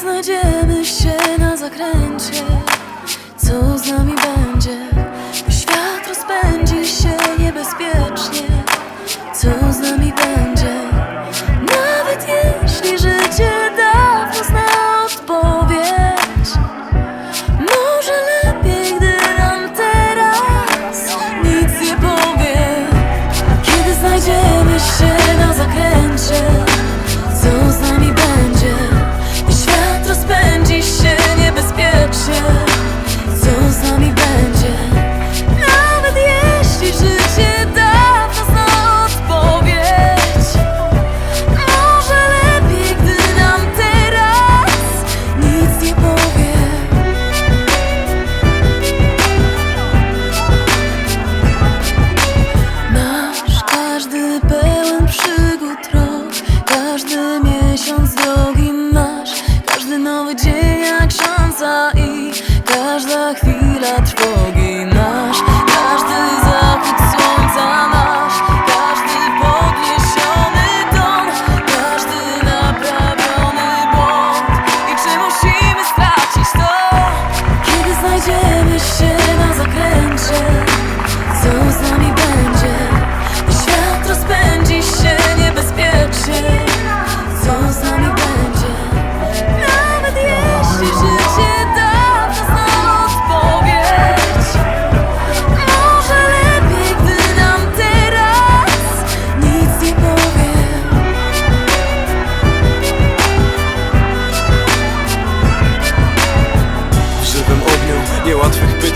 znajdziemy się na zakręcie. Co z nami chwila trwogi nasz. Każdy zachód słońca nasz. Każdy podniesiony ton. Każdy naprawiony błąd. I czy musimy stracić to? Kiedy znajdziemy się na zakręcie co z nami będzie? Gdy świat rozpędzi się niebezpiecznie